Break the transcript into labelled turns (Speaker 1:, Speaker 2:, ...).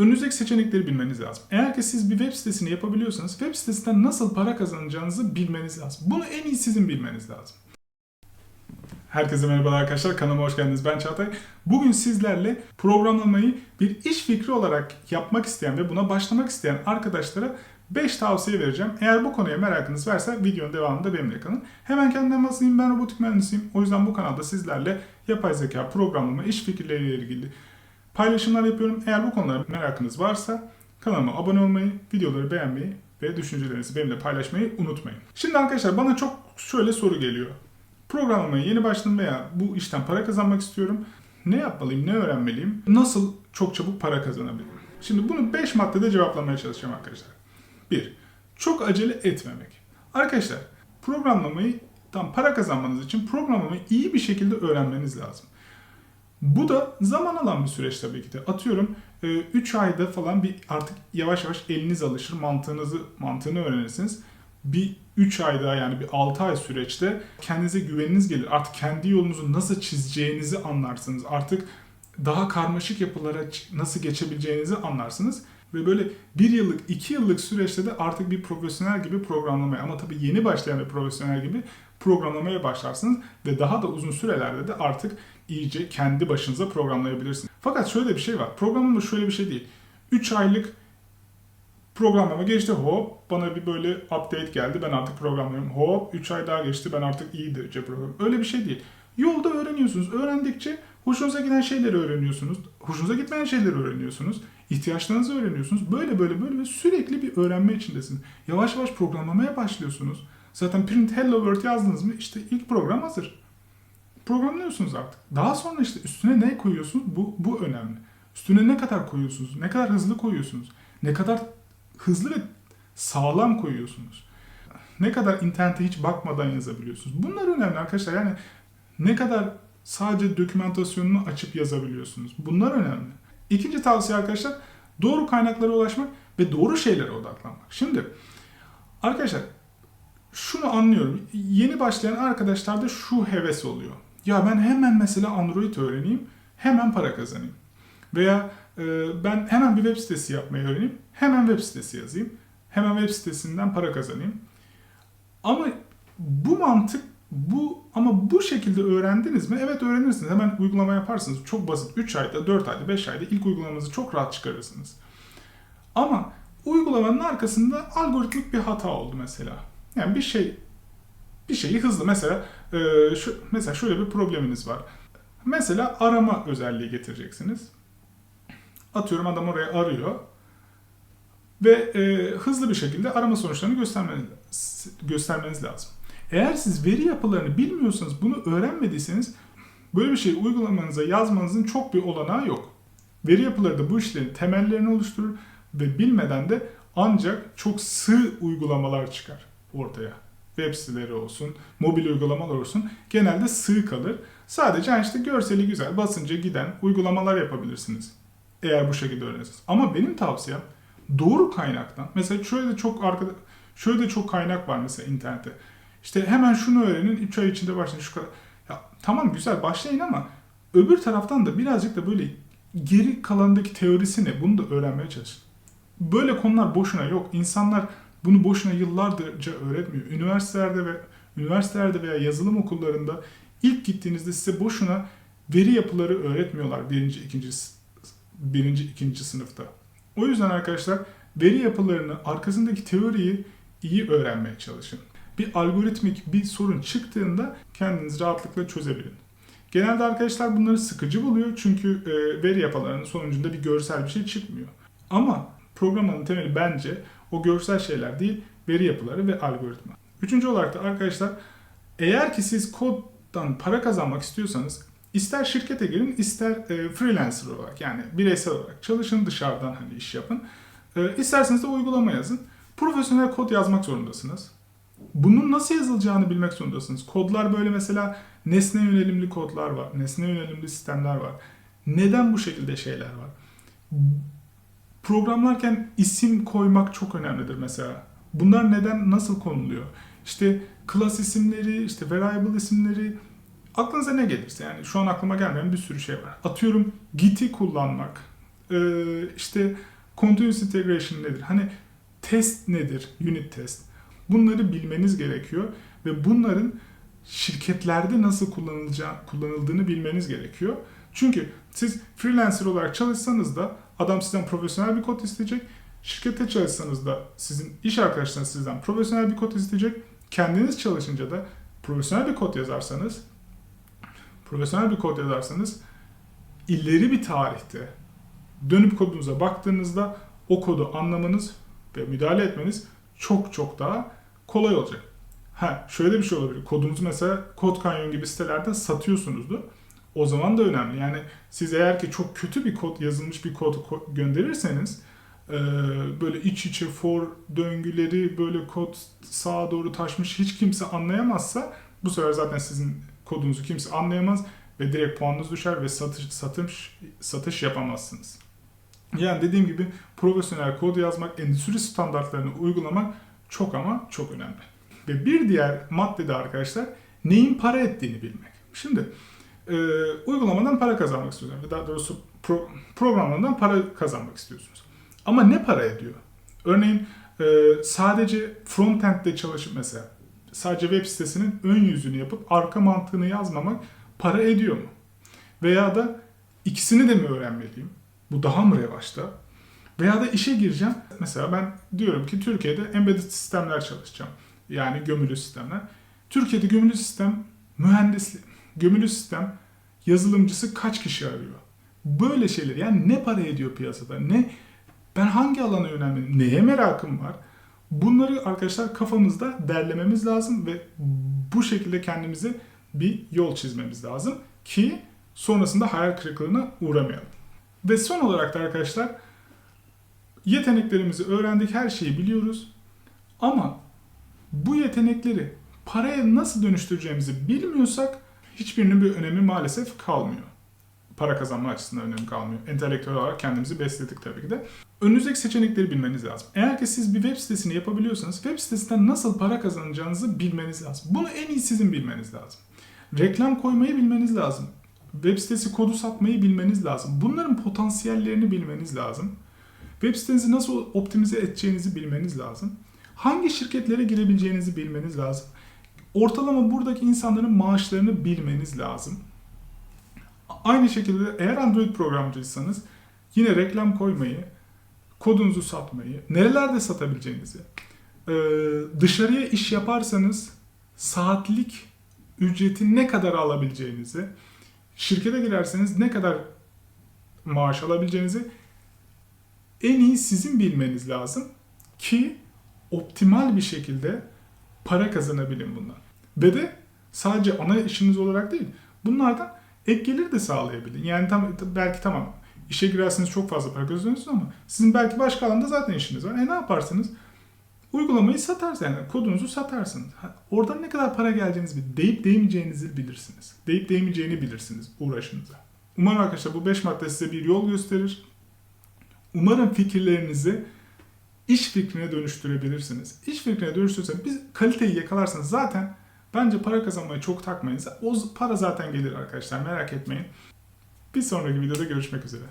Speaker 1: önünüzdeki seçenekleri bilmeniz lazım. Eğer ki siz bir web sitesini yapabiliyorsanız web sitesinden nasıl para kazanacağınızı bilmeniz lazım. Bunu en iyi sizin bilmeniz lazım. Herkese merhabalar arkadaşlar. Kanalıma hoş geldiniz. Ben Çağatay. Bugün sizlerle programlamayı bir iş fikri olarak yapmak isteyen ve buna başlamak isteyen arkadaşlara 5 tavsiye vereceğim. Eğer bu konuya merakınız varsa videonun devamında benimle kalın. Hemen kendimden bahsedeyim. Ben robotik mühendisiyim. O yüzden bu kanalda sizlerle yapay zeka, programlama, iş fikirleriyle ilgili paylaşımlar yapıyorum. Eğer bu konulara merakınız varsa kanalıma abone olmayı, videoları beğenmeyi ve düşüncelerinizi benimle paylaşmayı unutmayın. Şimdi arkadaşlar bana çok şöyle soru geliyor. Programlamaya yeni başladım veya bu işten para kazanmak istiyorum. Ne yapmalıyım, ne öğrenmeliyim, nasıl çok çabuk para kazanabilirim? Şimdi bunu 5 maddede cevaplamaya çalışacağım arkadaşlar. 1. Çok acele etmemek. Arkadaşlar programlamayı tam para kazanmanız için programlamayı iyi bir şekilde öğrenmeniz lazım. Bu da zaman alan bir süreç tabii ki de. Atıyorum 3 ayda falan bir artık yavaş yavaş eliniz alışır, mantığınızı mantığını öğrenirsiniz. Bir 3 ayda yani bir 6 ay süreçte kendinize güveniniz gelir. Artık kendi yolunuzu nasıl çizeceğinizi anlarsınız. Artık daha karmaşık yapılara nasıl geçebileceğinizi anlarsınız. Ve böyle bir yıllık, iki yıllık süreçte de artık bir profesyonel gibi programlamaya ama tabii yeni başlayan bir profesyonel gibi programlamaya başlarsınız. Ve daha da uzun sürelerde de artık iyice kendi başınıza programlayabilirsiniz. Fakat şöyle bir şey var. Programlama şöyle bir şey değil. 3 aylık programlama geçti hop bana bir böyle update geldi ben artık programlıyorum hop 3 ay daha geçti ben artık iyi derece program öyle bir şey değil. Yolda öğreniyorsunuz öğrendikçe hoşunuza giden şeyleri öğreniyorsunuz hoşunuza gitmeyen şeyleri öğreniyorsunuz ihtiyaçlarınızı öğreniyorsunuz böyle böyle böyle ve sürekli bir öğrenme içindesiniz. Yavaş yavaş programlamaya başlıyorsunuz. Zaten print hello world yazdınız mı işte ilk program hazır. Programlıyorsunuz artık. Daha sonra işte üstüne ne koyuyorsunuz bu, bu önemli. Üstüne ne kadar koyuyorsunuz, ne kadar hızlı koyuyorsunuz, ne kadar hızlı ve sağlam koyuyorsunuz. Ne kadar internete hiç bakmadan yazabiliyorsunuz. Bunlar önemli arkadaşlar. Yani ne kadar sadece dokümantasyonunu açıp yazabiliyorsunuz. Bunlar önemli. İkinci tavsiye arkadaşlar doğru kaynaklara ulaşmak ve doğru şeylere odaklanmak. Şimdi arkadaşlar şunu anlıyorum. Yeni başlayan arkadaşlarda şu heves oluyor. Ya ben hemen mesela Android öğreneyim, hemen para kazanayım. Veya e, ben hemen bir web sitesi yapmayı öğreneyim, hemen web sitesi yazayım. Hemen web sitesinden para kazanayım. Ama bu mantık bu ama bu şekilde öğrendiniz mi? Evet öğrenirsiniz. Hemen uygulama yaparsınız. Çok basit. 3 ayda, 4 ayda, 5 ayda ilk uygulamanızı çok rahat çıkarırsınız. Ama uygulamanın arkasında algoritmik bir hata oldu mesela. Yani bir şey bir şeyi hızlı mesela e, şu mesela şöyle bir probleminiz var. Mesela arama özelliği getireceksiniz. Atıyorum adam oraya arıyor ve e, hızlı bir şekilde arama sonuçlarını göstermeniz, göstermeniz lazım. Eğer siz veri yapılarını bilmiyorsanız, bunu öğrenmediyseniz böyle bir şey uygulamanıza yazmanızın çok bir olanağı yok. Veri yapıları da bu işlerin temellerini oluşturur ve bilmeden de ancak çok sığ uygulamalar çıkar ortaya. Web siteleri olsun, mobil uygulamalar olsun genelde sığ kalır. Sadece işte görseli güzel, basınca giden uygulamalar yapabilirsiniz. Eğer bu şekilde öğrenirsiniz. Ama benim tavsiyem doğru kaynaktan. Mesela şöyle de çok arkada şöyle de çok kaynak var mesela internette. İşte hemen şunu öğrenin 3 ay içinde başlayın şu kadar. Ya tamam güzel başlayın ama öbür taraftan da birazcık da böyle geri kalandaki teorisi ne bunu da öğrenmeye çalışın. Böyle konular boşuna yok. İnsanlar bunu boşuna yıllarca öğretmiyor. Üniversitelerde ve üniversitelerde veya yazılım okullarında ilk gittiğinizde size boşuna veri yapıları öğretmiyorlar birinci, ikinci, birinci, ikinci sınıfta. O yüzden arkadaşlar veri yapılarını, arkasındaki teoriyi iyi öğrenmeye çalışın. Bir algoritmik bir sorun çıktığında kendiniz rahatlıkla çözebilin. Genelde arkadaşlar bunları sıkıcı buluyor çünkü e, veri yapılarının sonucunda bir görsel bir şey çıkmıyor. Ama programın temeli bence o görsel şeyler değil, veri yapıları ve algoritma. Üçüncü olarak da arkadaşlar eğer ki siz koddan para kazanmak istiyorsanız ister şirkete girin ister e, freelancer olarak yani bireysel olarak çalışın dışarıdan hani iş yapın. E, isterseniz de uygulama yazın. Profesyonel kod yazmak zorundasınız. Bunun nasıl yazılacağını bilmek zorundasınız. Kodlar böyle mesela nesne yönelimli kodlar var. Nesne yönelimli sistemler var. Neden bu şekilde şeyler var? Programlarken isim koymak çok önemlidir mesela. Bunlar neden, nasıl konuluyor? İşte class isimleri, işte variable isimleri, aklınıza ne gelirse yani şu an aklıma gelmeyen bir sürü şey var. Atıyorum Git'i kullanmak, işte continuous integration nedir? Hani test nedir? Unit test. Bunları bilmeniz gerekiyor ve bunların şirketlerde nasıl kullanılacağı, kullanıldığını bilmeniz gerekiyor. Çünkü siz freelancer olarak çalışsanız da adam sizden profesyonel bir kod isteyecek. Şirkette çalışsanız da sizin iş arkadaşlarınız sizden profesyonel bir kod isteyecek. Kendiniz çalışınca da profesyonel bir kod yazarsanız profesyonel bir kod yazarsanız ileri bir tarihte dönüp kodunuza baktığınızda o kodu anlamanız ve müdahale etmeniz çok çok daha kolay olacak. Ha, şöyle bir şey olabilir. Kodunuzu mesela Code Canyon gibi sitelerde satıyorsunuzdu. O zaman da önemli. Yani siz eğer ki çok kötü bir kod, yazılmış bir kod ko- gönderirseniz böyle iç içe for döngüleri böyle kod sağa doğru taşmış hiç kimse anlayamazsa bu sefer zaten sizin kodunuzu kimse anlayamaz ve direkt puanınız düşer ve satış satış satış yapamazsınız. Yani dediğim gibi profesyonel kod yazmak, endüstri standartlarını uygulamak çok ama çok önemli. Ve bir diğer madde de arkadaşlar neyin para ettiğini bilmek. Şimdi e, uygulamadan para kazanmak istiyorsunuz. Daha doğrusu pro, programlardan para kazanmak istiyorsunuz. Ama ne para ediyor? Örneğin e, sadece frontend'de çalışıp mesela sadece web sitesinin ön yüzünü yapıp arka mantığını yazmamak para ediyor mu? Veya da ikisini de mi öğrenmeliyim? Bu daha mı revaçta? Veya da işe gireceğim. Mesela ben diyorum ki Türkiye'de embedded sistemler çalışacağım. Yani gömülü sistemler. Türkiye'de gömülü sistem mühendisli, gömülü sistem yazılımcısı kaç kişi arıyor? Böyle şeyler yani ne para ediyor piyasada? Ne ben hangi alana yönelmeliyim? Neye merakım var? Bunları arkadaşlar kafamızda derlememiz lazım ve bu şekilde kendimize bir yol çizmemiz lazım ki sonrasında hayal kırıklığına uğramayalım. Ve son olarak da arkadaşlar yeteneklerimizi öğrendik, her şeyi biliyoruz. Ama bu yetenekleri paraya nasıl dönüştüreceğimizi bilmiyorsak hiçbirinin bir önemi maalesef kalmıyor. Para kazanma açısından önemi kalmıyor. Entelektüel olarak kendimizi besledik tabii ki de. Önünüzdeki seçenekleri bilmeniz lazım. Eğer ki siz bir web sitesini yapabiliyorsanız web sitesinden nasıl para kazanacağınızı bilmeniz lazım. Bunu en iyi sizin bilmeniz lazım. Reklam koymayı bilmeniz lazım. Web sitesi kodu satmayı bilmeniz lazım. Bunların potansiyellerini bilmeniz lazım. Web sitenizi nasıl optimize edeceğinizi bilmeniz lazım. Hangi şirketlere girebileceğinizi bilmeniz lazım. Ortalama buradaki insanların maaşlarını bilmeniz lazım. Aynı şekilde eğer Android programcıysanız yine reklam koymayı, kodunuzu satmayı, nerelerde satabileceğinizi, ee, dışarıya iş yaparsanız saatlik ücreti ne kadar alabileceğinizi, şirkete girerseniz ne kadar maaş alabileceğinizi en iyi sizin bilmeniz lazım ki optimal bir şekilde para kazanabilin bundan. Ve de sadece ana işiniz olarak değil, bunlardan ek gelir de sağlayabilin. Yani tam, belki tamam işe girerseniz çok fazla para kazanıyorsunuz ama sizin belki başka alanda zaten işiniz var. E ne yaparsınız? Uygulamayı satarsınız yani kodunuzu satarsınız. Oradan ne kadar para geleceğinizi deyip değmeyeceğinizi bilirsiniz. Deyip değmeyeceğini bilirsiniz uğraşınıza. Umarım arkadaşlar bu 5 madde size bir yol gösterir. Umarım fikirlerinizi iş fikrine dönüştürebilirsiniz. İş fikrine dönüştürürseniz biz kaliteyi yakalarsanız zaten bence para kazanmayı çok takmayın. O para zaten gelir arkadaşlar merak etmeyin. Bir sonraki videoda görüşmek üzere.